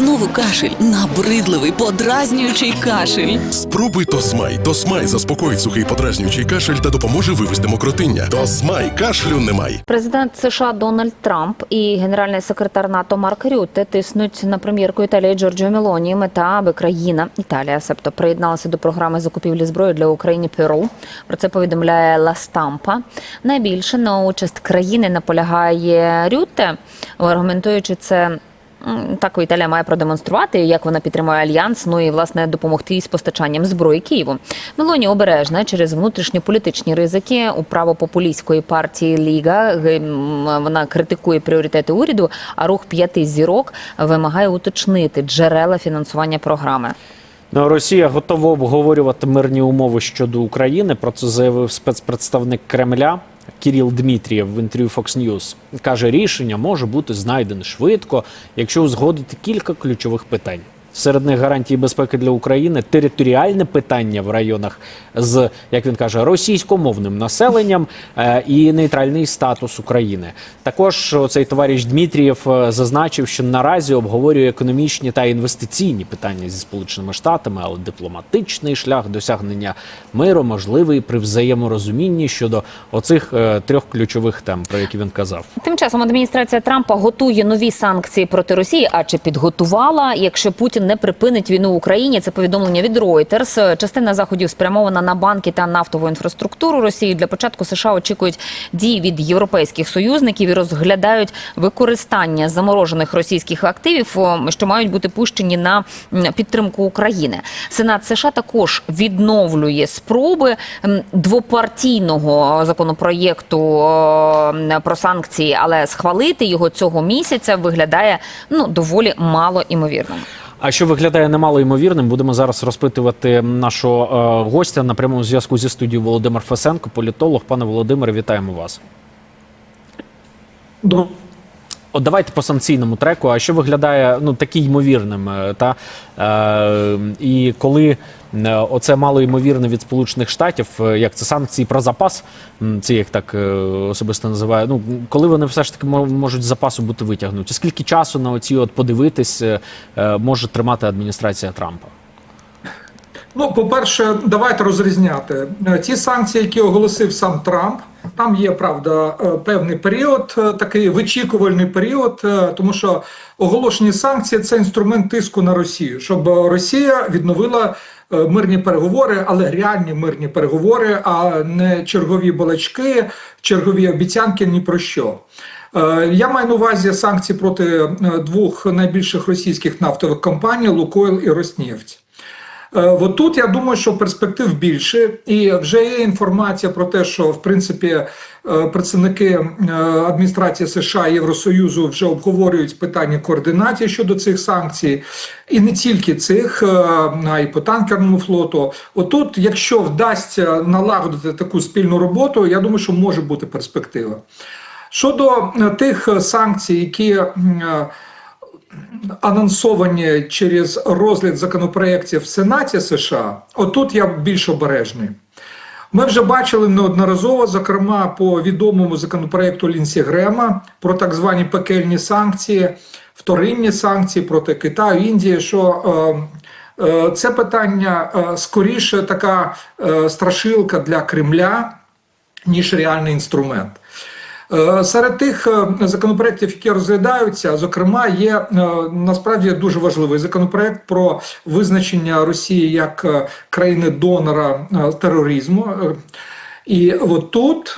Знову кашель, набридливий, подразнюючий кашель. Спробуй Тосмай. Тосмай заспокоїть сухий подразнюючий кашель та допоможе вивести мокротиння. Тосмай кашлю немає. Президент США Дональд Трамп і генеральний секретар НАТО Марк Рютте тиснуть на прем'єрку Італії Джорджіо Мелоні. Мета, аби країна Італія, себто приєдналася до програми закупівлі зброї для України ПІРУ. Про це повідомляє Ла Стампа. Найбільше на участь країни наполягає Рютте, аргументуючи це. М, Так Італія має продемонструвати, як вона підтримує альянс, ну і власне допомогти із постачанням зброї Києву. Мелоні обережна через внутрішньополітичні ризики у правопопулістської партії Ліга. Вона критикує пріоритети уряду, а рух п'яти зірок вимагає уточнити джерела фінансування програми. Ну, Росія готова обговорювати мирні умови щодо України. Про це заявив спецпредставник Кремля Кіріл Дмитрієв в інтерв'ю Fox News. Каже, рішення може бути знайдене швидко, якщо узгодити кілька ключових питань. Серед них гарантії безпеки для України, територіальне питання в районах з, як він каже, російськомовним населенням е, і нейтральний статус України. Також цей товариш Дмитрієв е, зазначив, що наразі обговорює економічні та інвестиційні питання зі сполученими штатами, але дипломатичний шлях досягнення миру можливий при взаєморозумінні щодо оцих е, трьох ключових тем, про які він казав. Тим часом адміністрація Трампа готує нові санкції проти Росії. А чи підготувала, якщо Путін не припинить війну в Україні? Це повідомлення від Reuters. Частина заходів спрямована на банки та нафтову інфраструктуру Росії. Для початку США очікують дій від європейських союзників і розглядають використання заморожених російських активів, що мають бути пущені на підтримку України. Сенат США також відновлює спроби двопартійного законопроєкту про санкції, але схвалити його цього місяця виглядає ну доволі мало імовірним. А що виглядає немало ймовірним, будемо зараз розпитувати нашого е, гостя на прямому зв'язку зі студією Володимир Фесенко, політолог. Пане Володимире, вітаємо вас. До- От давайте по санкційному треку. А що виглядає ну такі ймовірним? е, Та е, і коли оце мало ймовірне від Сполучених Штатів, е, як це санкції про запас, це як так е, особисто називаю. Ну коли вони все ж таки мо- можуть з запасу бути витягнуті? Скільки часу на оці от подивитись е, е, може тримати адміністрація Трампа? Ну, по-перше, давайте розрізняти Е, ті санкції, які оголосив сам Трамп. Там є правда е, певний період, е, такий вичікувальний період, е, тому що оголошені санкції це інструмент тиску на Росію, щоб Росія відновила е, мирні переговори, але реальні мирні переговори, а не чергові балачки, чергові обіцянки ні про що. Е, Я маю на увазі санкції проти е, двох найбільших російських нафтових компаній Лукойл і Роснефть. Е, От тут я думаю, що перспектив більше, і вже є інформація про те, що в принципі е, представники е, адміністрації США і Євросоюзу вже обговорюють питання координації щодо цих санкцій, і не тільки цих, е, а й по танкерному флоту. Отут, якщо вдасться налагодити таку спільну роботу, я думаю, що може бути перспектива. Щодо е, тих е, санкцій, які е, анонсовані через розгляд законопроєктів в Сенаті США, отут я більш обережний. Ми вже бачили неодноразово, зокрема по відомому законопроекту Лінсі Грема про так звані пекельні санкції, вторинні санкції проти Китаю, Індії, що е, е, це питання е, скоріше така е, страшилка для Кремля, ніж реальний інструмент. Е, Серед тих е, законопроєктів, які розглядаються, зокрема, є е, насправді дуже важливий законопроєкт про визначення Росії як країни донора тероризму. І от тут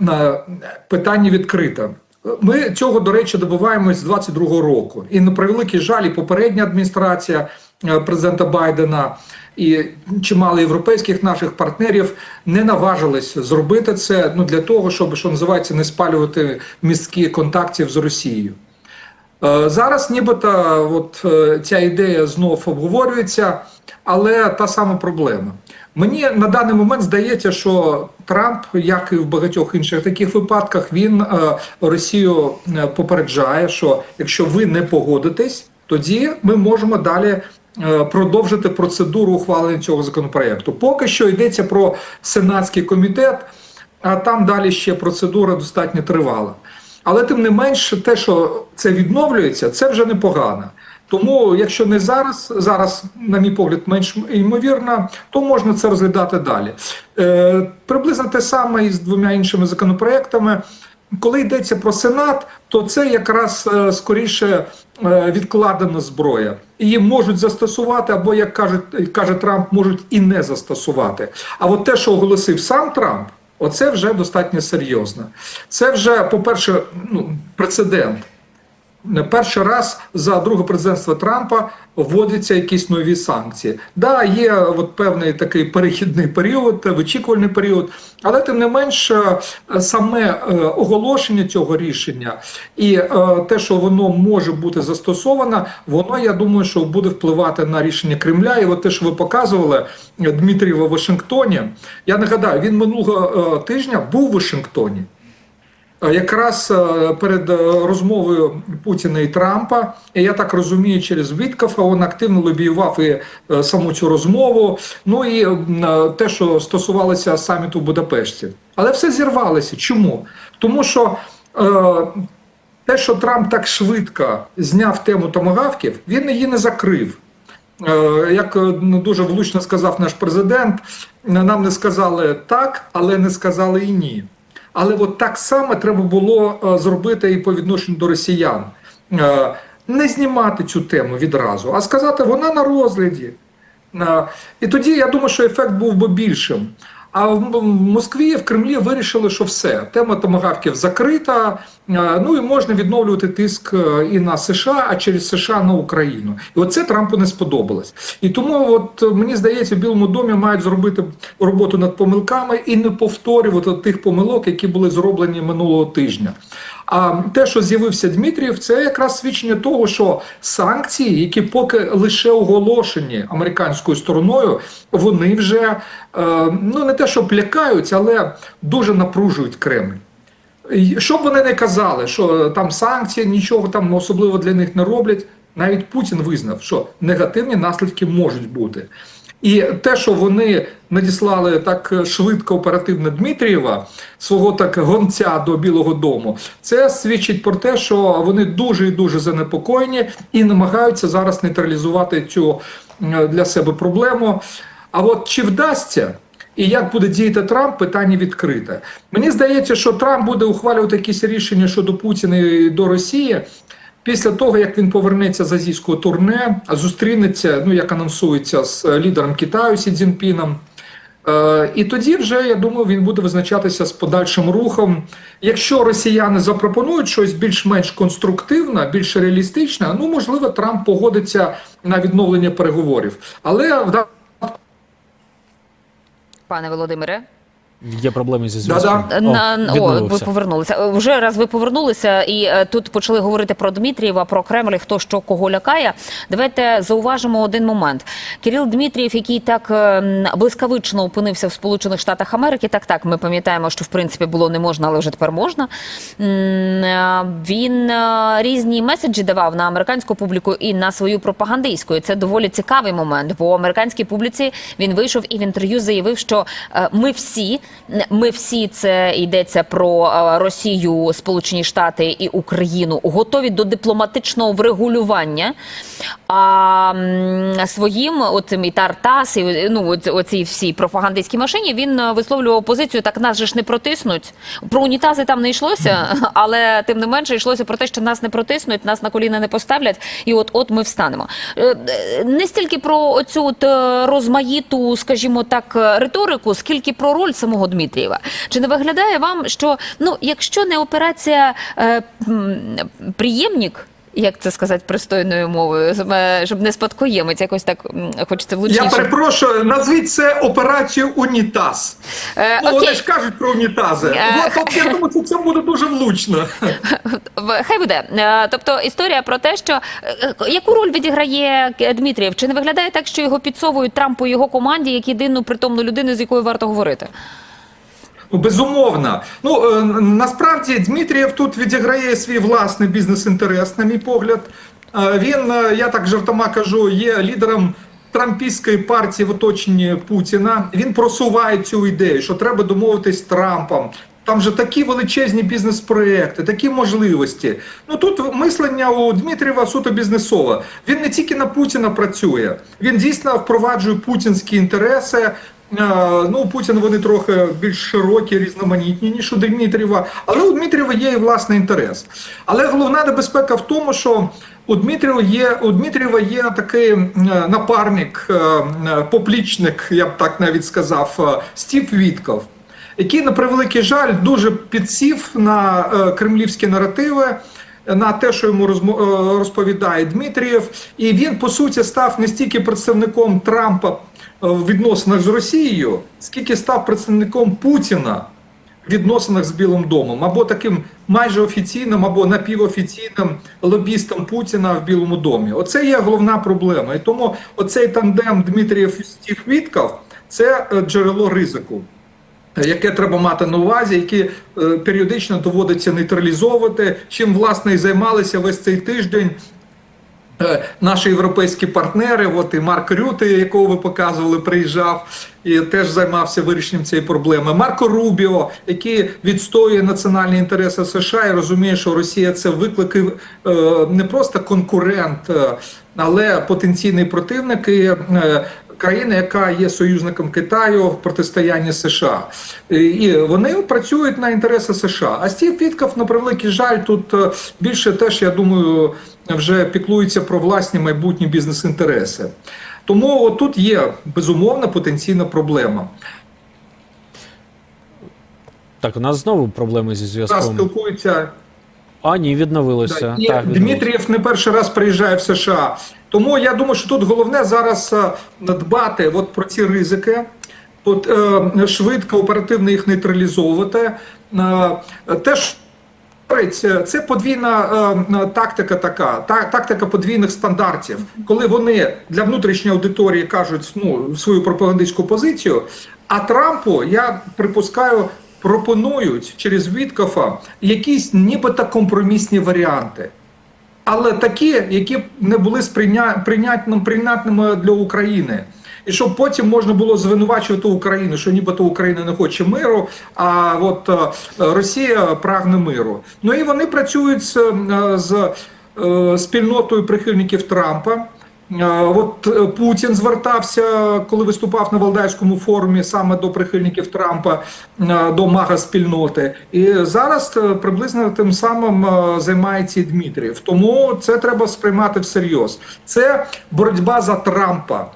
на- питання відкрите. Ми цього, до речі, добиваємось з 22-го року. І на превеликий жаль, і попередня адміністрація президента Байдена і чимало європейських наших партнерів не наважились зробити це ну, для того, щоб, що називається, не спалювати містки контактів з Росією. Е, Зараз нібито от, е, ця ідея знов обговорюється, але та сама проблема. Мені на даний момент здається, що Трамп, як і в багатьох інших таких випадках, він е, Росію е, попереджає, що якщо ви не погодитесь, тоді ми можемо далі е, продовжити процедуру ухвалення цього законопроекту. Поки що йдеться про сенатський комітет, а там далі ще процедура достатньо тривала. Але тим не менш, те, що це відновлюється, це вже непогано. Тому, якщо не зараз, зараз, на мій погляд, менш ймовірно, то можна це розглядати далі. Е, приблизно те саме і з двома іншими законопроектами. Коли йдеться про Сенат, то це якраз е, скоріше е, відкладена зброя. Її можуть застосувати, або, як кажуть, каже Трамп, можуть і не застосувати. А от те, що оголосив сам Трамп, оце вже достатньо серйозно. Це вже, по-перше, ну, прецедент. Не перший раз за друге президентство Трампа вводяться якісь нові санкції. Да, є от певний такий перехідний період, вичікувальний період, але тим не менш, е, саме е, оголошення цього рішення і е, те, що воно може бути застосовано, воно я думаю, що буде впливати на рішення Кремля. І от те, що ви показували Дмитрієва в Вашингтоні, я нагадаю, він минулого тижня був у Вашингтоні. Е, Якраз е, перед е, розмовою Путіна і Трампа, і я так розумію, через Віткафа він активно лобіював і саму цю розмову. Ну і те, що стосувалося саміту в Будапешті. Але все зірвалося. Чому? Тому що е, те, що Трамп так швидко зняв тему томагавків, він її не закрив. Як ну, дуже влучно сказав наш президент, нам не сказали так, але не сказали і ні. Але от так само треба було е, зробити і по відношенню до росіян. Е, Не знімати цю тему відразу, а сказати, вона на розгляді. Е, І тоді я думаю, що ефект був би більшим. А в Москві, в Кремлі вирішили, що все, тема томагавків закрита. е, Ну і можна відновлювати тиск е, і на США, а через США на Україну. І оце Трампу не сподобалось. І тому, от е, мені здається, в Білому домі мають зробити роботу над помилками і не повторювати тих помилок, які були зроблені минулого тижня. А те, що з'явився Дмитрієв, це якраз свідчення того, що санкції, які поки лише оголошені американською стороною, вони вже е, ну не те, що лякають, але дуже напружують Кремль. І Що б вони не казали, що там санкції нічого там особливо для них не роблять. Навіть Путін визнав, що негативні наслідки можуть бути. І те, що вони надіслали так швидко оперативно Дмитрієва, свого так гонця до Білого Дому, це свідчить про те, що вони дуже і дуже занепокоєні і намагаються зараз нейтралізувати цю е, для себе проблему. А от чи вдасться? І як буде діяти Трамп, питання відкрите. Мені здається, що Трамп буде ухвалювати якісь рішення щодо Путіна і до Росії після того, як він повернеться з азійського турне, зустрінеться, ну як анонсується, з е, лідером Китаю Сі Цзінпіном. Е, І тоді вже я думаю, він буде визначатися з подальшим рухом. Якщо росіяни запропонують щось більш-менш конструктивне, більш реалістичне, ну можливо, Трамп погодиться на відновлення переговорів. Але в Пане Володимире, Є проблеми зі зв'язком. О, ви повернулися. Вже раз ви повернулися, і е, тут почали говорити про Дмитрієва, про Кремль, хто що кого лякає. Давайте зауважимо один момент. Кирил Дмитрієв, який так е, блискавично опинився в Сполучених Штатах Америки. Так, так, ми пам'ятаємо, що в принципі було не можна, але вже тепер можна. Е, Він е, різні меседжі давав на американську публіку і на свою пропагандистську. І Це доволі цікавий момент, бо американській публіці він вийшов і в інтерв'ю заявив, що ми всі, ми всі це йдеться про е, Росію, Сполучені Штати і Україну, готові до дипломатичного врегулювання. А своїм оцим і Тартас, і ну оці- оцій всій пропагандистській машині він е, висловлював позицію, так нас же ж не протиснуть. Про унітази там не йшлося, але тим не менше йшлося про те, що нас не протиснуть, нас на коліна не поставлять, і от от ми встанемо. Е, Не стільки про оцю от розмаїту, скажімо так, риторику, скільки про роль самого Дмитрієва. Чи не виглядає вам, що ну, якщо не операція е, приємник, як це сказати пристойною мовою, е, щоб не спадкоємець, якось так хочеться влучніше. Я перепрошую, назвіть це операцією Унітаз. Е, Ну, вони ж кажуть про унітази. Е, От, от, я думаю, що це буде дуже влучно. Хай буде. Е, Тобто історія про те, що е, яку роль відіграє Дмитрієв? Чи не виглядає так, що його підсовують Трампу і його команді як єдину притомну людину, з якою варто говорити? Ну, Безумовно. Ну е, насправді Дмитрієв тут відіграє свій власний бізнес-інтерес, на мій погляд. Е, Він, е, я так жартома кажу, є лідером трампійської партії в оточенні Путіна. Він просуває цю ідею, що треба домовитись з Трампом. Там же такі величезні бізнес-проекти, такі можливості. Ну тут мислення у Дмитрієва суто бізнесове. Він не тільки на Путіна працює, він дійсно впроваджує путінські інтереси. Ну, у Путіна вони трохи більш широкі, різноманітні, ніж у Дмитрієва. Але у Дмитрієва є і власний інтерес. Але головна небезпека в тому, що у Дмитрієва є у Дмитрієва є такий напарник, е, поплічник, я б так навіть сказав, е, Стів Вітков який, на превеликий жаль, дуже підсів на е, кремлівські наративи. На те, що йому розповідає Дмитрієв, і він по суті став не стільки представником Трампа в відносинах з Росією, скільки став представником Путіна в відносинах з Білим домом, або таким майже офіційним, або напівофіційним лобістом Путіна в Білому домі. Оце є головна проблема. І тому оцей тандем Дмитрієв Стів Вітков – це е, джерело ризику яке треба мати на увазі, які е, періодично доводиться нейтралізовувати, чим власне і займалися весь цей тиждень. Е, Наші європейські партнери, от і Марк Рюти, якого ви показували, приїжджав і теж займався вирішенням цієї проблеми. Марко Рубіо, який відстоює національні інтереси США і розуміє, що Росія це виклики е, не просто конкурент, е, але потенційний противник. І, країна, яка є союзником Китаю в протистоянні США, І- вони працюють на інтереси США. А Стів Вітков, на превеликий жаль, тут е, більше теж, я думаю, вже піклується про власні майбутні бізнес-інтереси. Тому тут є безумовна потенційна проблема. Так, у нас знову проблеми зі зв'язком. спілкуються А, ні, відновилося. І Так. Дмитрієв не перший раз приїжджає в США. Тому я думаю, що тут головне зараз е, дбати от про ці ризики, от, е, швидко, оперативно їх нейтралізовувати. Е, Теж це подвійна е, тактика така, та, тактика подвійних стандартів, коли вони для внутрішньої аудиторії кажуть ну, свою пропагандистську позицію, а Трампу, я припускаю, пропонують через Віткофа якісь нібито компромісні варіанти. Але такі, які не були сприйня... прийнятним, прийнятними для України. І щоб потім можна було звинувачувати Україну, що нібито Україна не хоче миру, а от е, Росія прагне миру. Ну і вони працюють з, е, з е, спільнотою прихильників Трампа. Е, От е, Путін звертався, коли виступав на Валдайському форумі саме до прихильників Трампа, е, до мага спільноти. І зараз приблизно тим самим займається і Дмитрієв. Тому це треба сприймати всерйоз. Це боротьба за Трампа.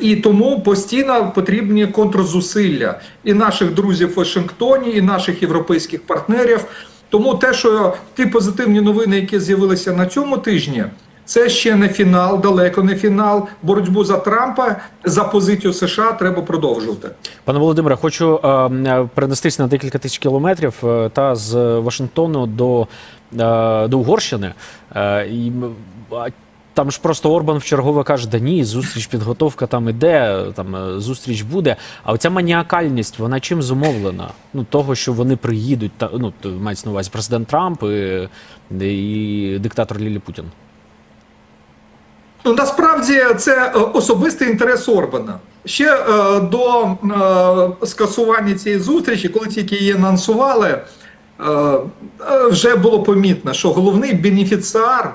І тому постійно потрібні контрзусилля і наших друзів в Вашингтоні, і наших європейських партнерів. Тому те, що ті позитивні новини, які з'явилися на цьому тижні, це ще не фінал, далеко не фінал. Боротьбу за Трампа за позицію США треба продовжувати. Пане Володимире, хочу е, перенестись на декілька тисяч кілометрів е, та з Вашингтону до, е, до Угорщини. Е, і, там ж просто Орбан в чергове каже: да ні, зустріч, підготовка там іде, там е, зустріч буде. А оця маніакальність, вона чим зумовлена? Ну, того, що вони приїдуть, та, ну, мається на увазі президент Трамп і, і диктатор Лілі Путін. Ну, насправді це е, особистий інтерес Орбана. Ще е, до е, скасування цієї зустрічі, коли тільки її анонсували, е, е, вже було помітно, що головний бенефіціар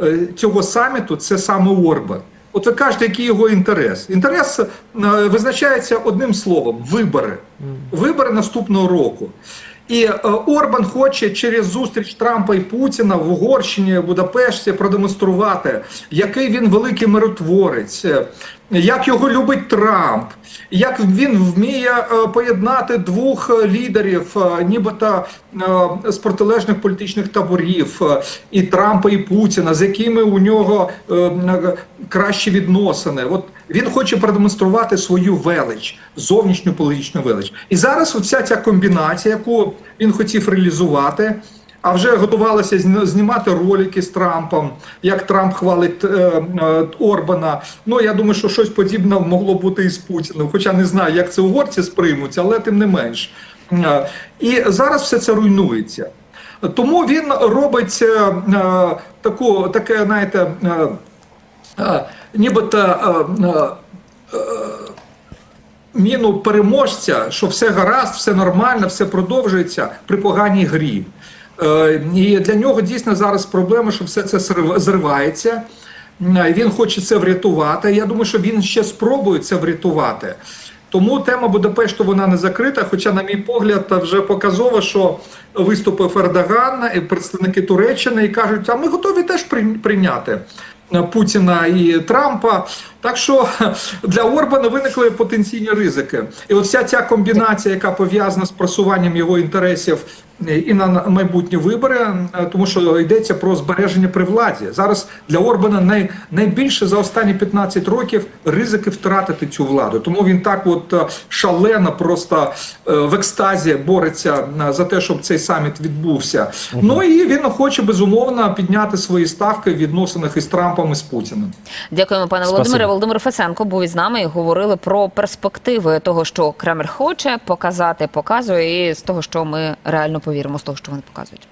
е, цього саміту це саме Орбан. От ви кажете, який його інтерес? Інтерес е, визначається одним словом: вибори. Вибори наступного року. І е, Орбан хоче через зустріч Трампа і Путіна в Угорщині, в Будапешті продемонструвати, який він великий миротворець, е, як його любить Трамп, як він вміє е, поєднати двох е, лідерів, е, нібито е, з протилежних політичних таборів, е, і Трампа, і Путіна, з якими у нього е, е, кращі відносини. От він хоче продемонструвати свою велич, зовнішню політичну велич. І зараз вся ця комбінація, яку він хотів реалізувати. А вже готувалося знімати ролики з Трампом, як Трамп хвалить е, е, Орбана. Ну я думаю, що щось подібне могло бути і з Путіним. Хоча не знаю, як це угорці сприймуться, але тим не менш. Е, І зараз все це руйнується. Тому він робить е, е, таку, таке, знаєте, е, е, нібито е, е, міну переможця, що все гаразд, все нормально, все продовжується при поганій грі. Е, І для нього дійсно зараз проблема, що все це зрив- зривається. Е, Він хоче це врятувати. Я думаю, що він ще спробує це врятувати. Тому тема Будапешту вона не закрита. Хоча, на мій погляд, вже показово, що виступив Ердоган і представники Туреччини і кажуть, а ми готові теж прийняти. Путіна і Трампа. Так що для Орбана виникли потенційні ризики. І от вся ця комбінація, яка пов'язана з просуванням його інтересів і на майбутні вибори, е, тому що йдеться про збереження при владі. Зараз для Орбана най, найбільше за останні 15 років ризики втратити цю владу. Тому він так от е, шалено, просто е, в екстазі бореться е, за те, щоб цей саміт відбувся. Ну і він хоче безумовно підняти свої ставки в відносинах із Трампом і з Путіним. Дякуємо, пане Володимире. Володимир Фесенко був із нами і говорили про перспективи того, що Кремль хоче показати, показує, і з того, що ми реально повіримо, з того, що вони показують.